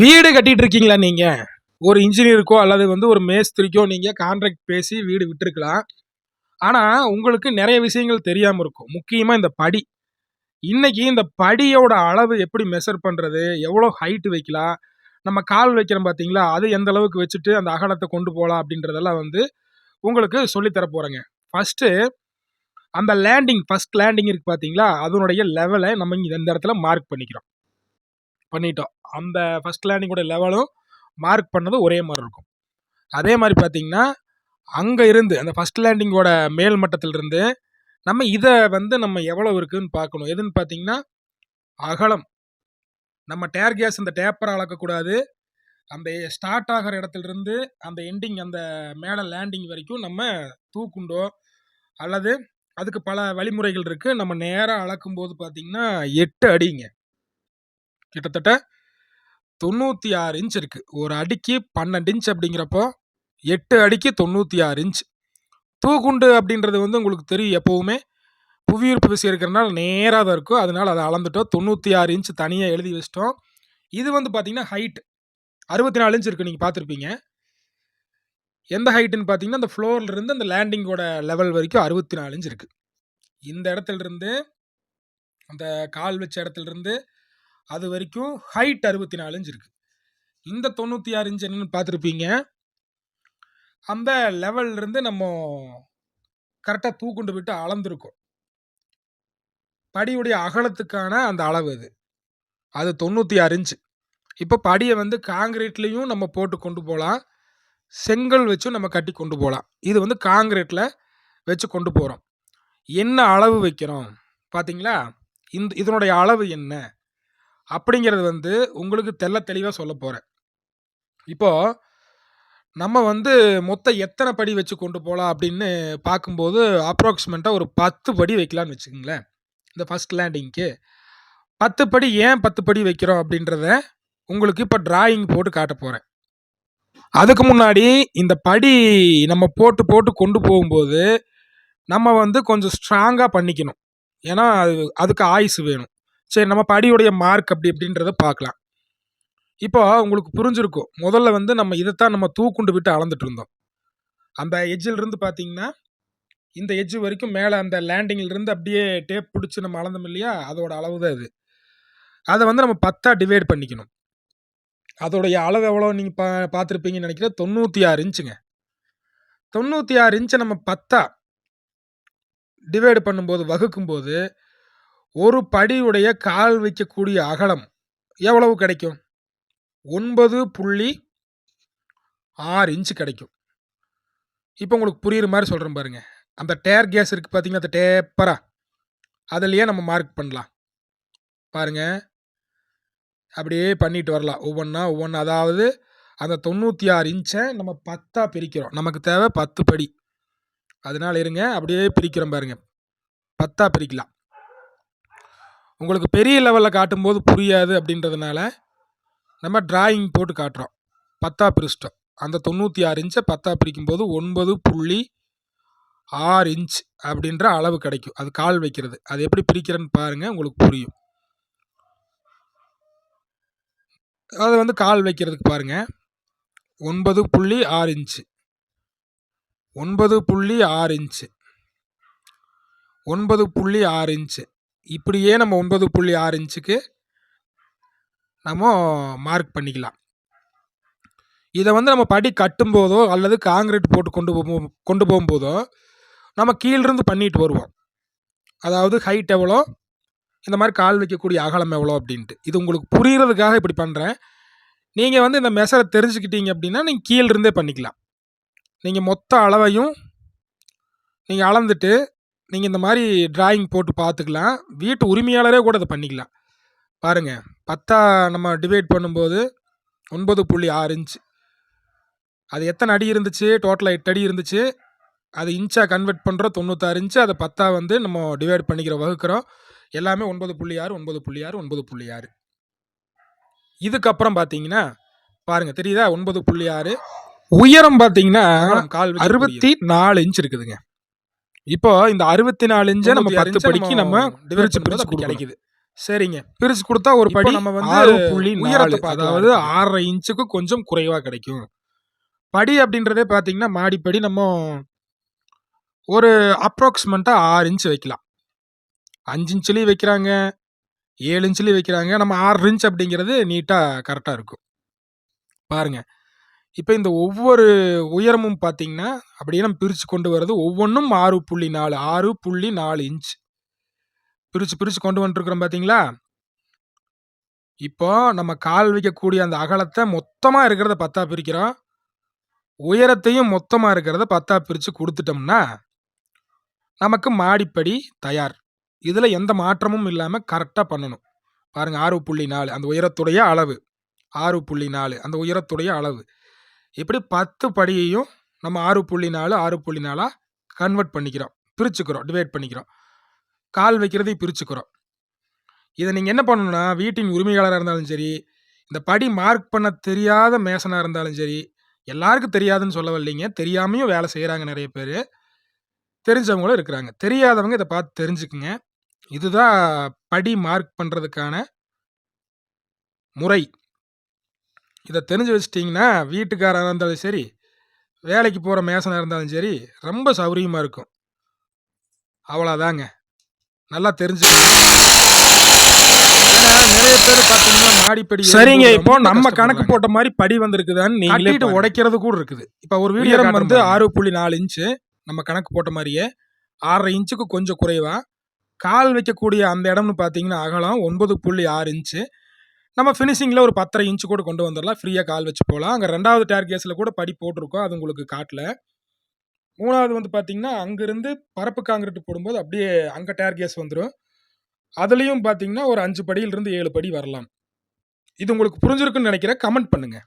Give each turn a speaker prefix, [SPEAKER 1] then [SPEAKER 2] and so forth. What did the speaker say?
[SPEAKER 1] வீடு கட்டிட்டு இருக்கீங்களா நீங்க? ஒரு இன்ஜினியருக்கோ அல்லது வந்து ஒரு மேஸ்திரிக்கோ நீங்க கான்ட்ராக்ட் பேசி வீடு விட்டுருக்கலாம். ஆனா உங்களுக்கு நிறைய விஷயங்கள் தெரியாம இருக்கும். முக்கியமா இந்த படி. இன்னைக்கு இந்த படியோட அளவு எப்படி மெஷர் பண்றது? எவ்வளோ ஹைட் வைக்கலாம்? நம்ம கால் வைக்கிறோம் பார்த்தீங்களா அது எந்த அளவுக்கு வச்சுட்டு அந்த அகலத்தை கொண்டு போகலாம் அப்படின்றதெல்லாம் வந்து உங்களுக்கு சொல்லித்தர போகிறேங்க ஃபஸ்ட்டு அந்த லேண்டிங் ஃபஸ்ட் லேண்டிங் இருக்குது பார்த்தீங்களா அதனுடைய லெவலை நம்ம இந்த இடத்துல மார்க் பண்ணிக்கிறோம். பண்ணிட்டோம். அந்த ஃபர்ஸ்ட் லேண்டிங்கோட லெவலும் மார்க் பண்ணது ஒரே மாதிரி இருக்கும். அதே மாதிரி பார்த்தீங்கன்னா அங்கே இருந்து அந்த ஃபர்ஸ்ட் லேண்டிங்கோட மேல் மட்டத்திலிருந்து நம்ம இதை வந்து நம்ம எவ்வளோ இருக்குதுன்னு பார்க்கணும். எதுன்னு பார்த்தீங்கன்னா அகலம். நம்ம டேர் கேஸ் அந்த டேப்பரை அளக்கக்கூடாது. அந்த ஸ்டார்ட் ஆகிற இடத்துலருந்து அந்த எண்டிங் அந்த மேலே லேண்டிங் வரைக்கும் நம்ம தூக்குண்டோ அல்லது அதுக்கு பல வழிமுறைகள் இருக்குது நம்ம நேராக அளக்கும்போது பார்த்தீங்கன்னா எட்டு அடிங்க. கிட்டத்தட்ட தொண்ணூற்றி ஆறு இன்ச் இருக்குது ஒரு அடிக்கு பன்னெண்டு இன்ச் அப்படிங்கிறப்போ எட்டு அடிக்கு தொண்ணூற்றி ஆறு இன்ச் தூக்குண்டு அப்படின்றது வந்து உங்களுக்கு தெரியும் எப்போவுமே. புவியீர்ப்பு விசை இருக்கிறனால நேராக தான் இருக்கும். அதனால அதை அளந்துட்டோம். தொண்ணூற்றி ஆறு இன்ச் தனியாக எழுதி வச்சிட்டோம். இது வந்து பார்த்திங்கன்னா ஹைட் அறுபத்தி நாலு இன்ச் இருக்குது நீங்கள் பார்த்துருப்பீங்க. எந்த ஹைட்டுன்னு பார்த்தீங்கன்னா அந்த ஃப்ளோர்லேருந்து அந்த லேண்டிங்கோட லெவல் வரைக்கும் அறுபத்தி நாலு இன்ச் இருக்குது இந்த இடத்துலருந்து அந்த கால் வச்ச இடத்துலருந்து அது வரைக்கும் ஹைட் அறுபத்தி நாலு இன்ச் இருக்குது இந்த தொண்ணூற்றி ஆறு இன்ச் என்னன்னு பார்த்துருப்பீங்க. அந்த லெவல்ல இருந்து நம்ம கரெக்டாக தூக்குண்டு விட்டு அளந்திருக்கோம். படியுடைய அகலத்துக்கான அந்த அளவு அது. அது தொண்ணூற்றி ஆறு இன்ச்சு இப்போ படியை வந்து காங்கிரீட்லேயும் நம்ம போட்டு கொண்டு போகலாம். செங்கல் வச்சும் நம்ம கட்டி கொண்டு போகலாம். இது வந்து காங்கிரீட்டில் வச்சு கொண்டு போகிறோம் என்ன அளவு வைக்கிறோம்? பார்த்தீங்களா? இந்த இதனுடைய அளவு என்ன? அப்படிங்கிறது வந்து உங்களுக்கு தெள்ள தெளிவாக சொல்ல போகிறேன் இப்போ நம்ம வந்து மொத்தம் எத்தனை படி வச்சு கொண்டு போகலாம் அப்படின்னு பார்க்கும்போது அப்ராக்சிமேட்டாக ஒரு பத்து படி வைக்கலான்னு வச்சுக்கோங்களேன். இந்த ஃபர்ஸ்ட் லேண்டிங்க்கு பத்து படி ஏன் பத்து படி வைக்கிறோம் அப்படின்றத உங்களுக்கு இப்போ டிராயிங் போட்டு காட்ட போகிறேன் அதுக்கு முன்னாடி இந்த படி நம்ம போட்டு போட்டு கொண்டு போகும்போது நம்ம வந்து கொஞ்சம் ஸ்ட்ராங்காக பண்ணிக்கணும். ஏன்னா அது அதுக்கு ஆயுசு வேணும். சரி நம்ம படியுடைய மார்க் அப்படி அப்படின்றத பார்க்கலாம். இப்போ உங்களுக்கு புரிஞ்சிருக்கும். முதல்ல வந்து நம்ம இதைத்தான் நம்ம தூக்குண்டு விட்டு அளந்துட்டு இருந்தோம். அந்த எஜ்ஜிலிருந்து பார்த்தீங்கன்னா இந்த எஜ்ஜு வரைக்கும் மேலே அந்த லேண்டிங்கிலிருந்து அப்படியே டேப் பிடிச்சி நம்ம அளந்தோம் இல்லையா? அதோட அளவு தான் இது. அதை வந்து நம்ம பத்தாக டிவைட் பண்ணிக்கணும். அதோடைய அளவு எவ்வளோ நீங்கள் பா பார்த்துருப்பீங்கன்னு நினைக்கிறேன் தொண்ணூற்றி ஆறு இன்ச்சுங்க. தொண்ணூற்றி ஆறு இன்ச்சை நம்ம பத்தா டிவைடு பண்ணும்போது வகுக்கும்போது ஒரு படியுடைய கால் வைக்கக்கூடிய அகலம் எவ்வளவு கிடைக்கும்? ஒன்பது புள்ளி ஆறு இன்ச்சு கிடைக்கும். இப்போ உங்களுக்கு புரியுற மாதிரி சொல்கிறேன் பாருங்க. அந்த டேர் கேஸ் இருக்குது பார்த்தீங்கன்னா அந்த டேப்பரா. அதுலேயே நம்ம மார்க் பண்ணலாம். பாருங்க. அப்படியே பண்ணிட்டு வரலாம். ஒவ்வொன்றா ஒவ்வொன்றா அதாவது அந்த தொண்ணூற்றி ஆறு இன்ச்சை நம்ம பத்தா பிரிக்கிறோம். நமக்கு தேவை பத்து படி. அதனால இருங்க. அப்படியே பிரிக்கிறோம் பாருங்க. பத்தாக பிரிக்கலாம். உங்களுக்கு பெரிய லெவலில் காட்டும்போது புரியாது அப்படின்றதுனால நம்ம டிராயிங் போட்டு காட்டுறோம். பத்தா பிரிச்சிட்டோம். அந்த தொண்ணூற்றி ஆறு இன்ச்சை பத்தா பிரிக்கும்போது ஒன்பது புள்ளி ஆறு இன்ச் அப்படின்ற அளவு கிடைக்கும். அது கால் வைக்கிறது. அது எப்படி பிரிக்கிறேன்னு பாருங்கள் உங்களுக்கு புரியும். அது வந்து கால் வைக்கிறதுக்கு பாருங்கள் ஒன்பது புள்ளி ஆறு இன்ச்சு ஒன்பது புள்ளி ஆறு இன்ச்சு ஒன்பது புள்ளி ஆறு இன்ச்சு இப்படியே நம்ம ஒன்பது புள்ளி ஆறு இன்ச்சுக்கு நம்ம மார்க் பண்ணிக்கலாம். இதை வந்து நம்ம படி கட்டும்போதோ அல்லது காங்கிரீட் போட்டு கொண்டு போகும் கொண்டு போகும்போதோ நம்ம கீழிருந்து பண்ணிட்டு வருவோம். அதாவது ஹைட் எவ்வளோ? இந்த மாதிரி கால் வைக்கக்கூடிய அகலம் எவ்வளோ அப்படின்ட்டு. இது உங்களுக்கு புரிகிறதுக்காக இப்படி பண்ணுறேன் நீங்கள் வந்து இந்த மெஷரை தெரிஞ்சுக்கிட்டீங்க அப்படின்னா நீங்கள் கீழிருந்தே பண்ணிக்கலாம். நீங்கள் மொத்த அளவையும் நீங்கள் அளந்துட்டு நீங்கள் இந்த மாதிரி டிராயிங் போட்டு பார்த்துக்கலாம் வீட்டு உரிமையாளரே கூட இதை பண்ணிக்கலாம். பாருங்கள் பத்தா நம்ம டிவைட் பண்ணும்போது ஒன்பது புள்ளி ஆறு இன்ச் அது எத்தனை அடி இருந்துச்சு? டோட்டலாக எட்டு அடி இருந்துச்சு. அது இன்ச்சாக கன்வெர்ட் பண்ணுறோம் தொண்ணூத்தாறு இன்ச்சு அதை பத்தா வந்து நம்ம டிவைட் பண்ணிக்கிறோம் வகுக்கிறோம். எல்லாமே ஒன்பது புள்ளி ஆறு ஒன்பது புள்ளி ஆறு ஒன்பது புள்ளி ஆறு. இதுக்கப்புறம் பார்த்தீங்கன்னா பாருங்க தெரியுதா? ஒன்பது புள்ளி ஆறு. உயரம் பார்த்தீங்கன்னா கால் அறுபத்தி நாலு இன்ச் இருக்குதுங்க. இப்போ இந்த அறுபத்தி நாலு இன்ச்சை நம்ம பத்து படிக்கு நம்ம டிவைட் பிரிச்சு கிடைக்குது சரிங்க. பிரிச்சு குடுத்தா ஒரு படி
[SPEAKER 2] நம்ம வந்து
[SPEAKER 1] ஆறு புள்ளி
[SPEAKER 2] உயரத்த
[SPEAKER 1] அதாவது. 6 இன்ச்சுக்கு கொஞ்சம் குறைவா கிடைக்கும். படி அப்படின்றதே பார்த்தீங்கன்னா, மாடிப்படி நம்ம ஒரு அப்ராக்ஸிமென்ட்டா 6 இன்ச் வைக்கலாம். 5 இன்ச்லயும் வைக்கிறாங்க, 7 இன்ச்லயும் வைக்கிறாங்க. நம்ம 6 இன்ச் அப்படிங்கிறது நீட்டா கரெக்ட்டா இருக்கும். பாருங்க. இப்ப இந்த ஒவ்வொரு உயரமும் பார்த்தீங்கன்னா, அப்படியே நம்ம பிரிச்சு கொண்டு வரது ஒவ்வொன்னும் 6.4 6.4 இன்ச். பிரிச்சு பிரிச்சு கொண்டு வந்துட்டுருக்கிறோம் பார்த்தீங்களா? இப்போ நம்ம கால் வைக்கக்கூடிய அந்த அகலத்த மொத்தமா இருக்கிறத 10ஆ பிரிக்கிறோம். உயரத்தையும் மொத்தமா இருக்கிறத 10ஆ பிரிச்சு குடுத்துட்டோம்னா, நமக்கு மாடிப்படி தயார். இதுல எந்த மாற்றமும் இல்லாம கரெக்ட்டா பண்ணணும். பாருங்க 6.4 அந்த உயரத்துடைய அளவு. 6.4 அந்த உயரத்துடைய அளவு. இப்படி 10 படியையும் நம்ம 6.4 6.4ஆ கன்வெர்ட் பண்ணிக்கிறோம். பிரிச்சுக்கிறோம். டிவைட் பண்ணிக்கிறோம். கால் வைக்கிறதையும் பிரிச்சுக்கிறோம். இதை நீங்கள் என்ன பண்ணணும்னா, வீட்டின் உரிமையாளராக இருந்தாலும் சரி, இந்த படி மார்க் பண்ண தெரியாத மேசனாக இருந்தாலும் சரி, எல்லாருக்கும் தெரியாதுன்னு சொல்ல வரலைங்க. தெரியாமையும் வேலை செய்கிறாங்க நிறைய பேர் தெரிஞ்சவங்களும் இருக்கிறாங்க. தெரியாதவங்க இதை பார்த்து தெரிஞ்சுக்குங்க. இதுதான் படி மார்க் பண்ணுறதுக்கான முறை. இத தெரிஞ்சு வச்சுட்டீங்கன்னா, வீட்டுக்காரரா இருந்தாலும் சரி, வேலைக்கு போற மேசனா இருந்தாலும் சரி, ரொம்ப சௌரியமா இருக்கும். அவ்வளதாங்க. நல்லா. ஏன்னா நெறைய பேரு பார்த்தீங்கன்னா, மாடிப்படி
[SPEAKER 2] சரிங்க. இப்போ நம்ம கணக்கு. போட்ட மாரி படி வந்திருக்குதான்னு நீங்களே.
[SPEAKER 1] உடைக்கிறது கூட இருக்குது. இப்ப ஒரு
[SPEAKER 2] வீடியோ
[SPEAKER 1] வந்து
[SPEAKER 2] பாருங்க.
[SPEAKER 1] 6.4 இன்ச்சு. நம்ம கணக்கு போட்ட மாரியே 6 இன்ச்சுக்கு கொஞ்சம் குறைவா, கால் வைக்கக்கூடிய அந்த இடம்னு பார்த்தீங்கன்னா, அகலம் 9.6 இன்ச்சு. நம்ம ஃபினிஷிங்கில் ஒரு பத்தரை இன்ச்சு கூட கொண்டு வந்துடலாம் ஃப்ரீயாக கால் வச்சு போகலாம் அங்கே ரெண்டாவது டேர் கேஸில் கூட படி போட்டிருக்கோம். அது உங்களுக்கு காட்டல. மூணாவது வந்து பார்த்தீங்கன்னா, அங்கேருந்து பரப்பு கான்கிரீட் போடும்போது அப்படியே அங்கே டேர் கேஸ் வந்துடும் அதுலேயும் பார்த்தீங்கன்னா, ஒரு அஞ்சு படியிலிருந்து ஏழு படி வரலாம். இது உங்களுக்கு புரிஞ்சிருக்குன்னு நினைக்கிறேன் கமெண்ட் பண்ணுங்கள்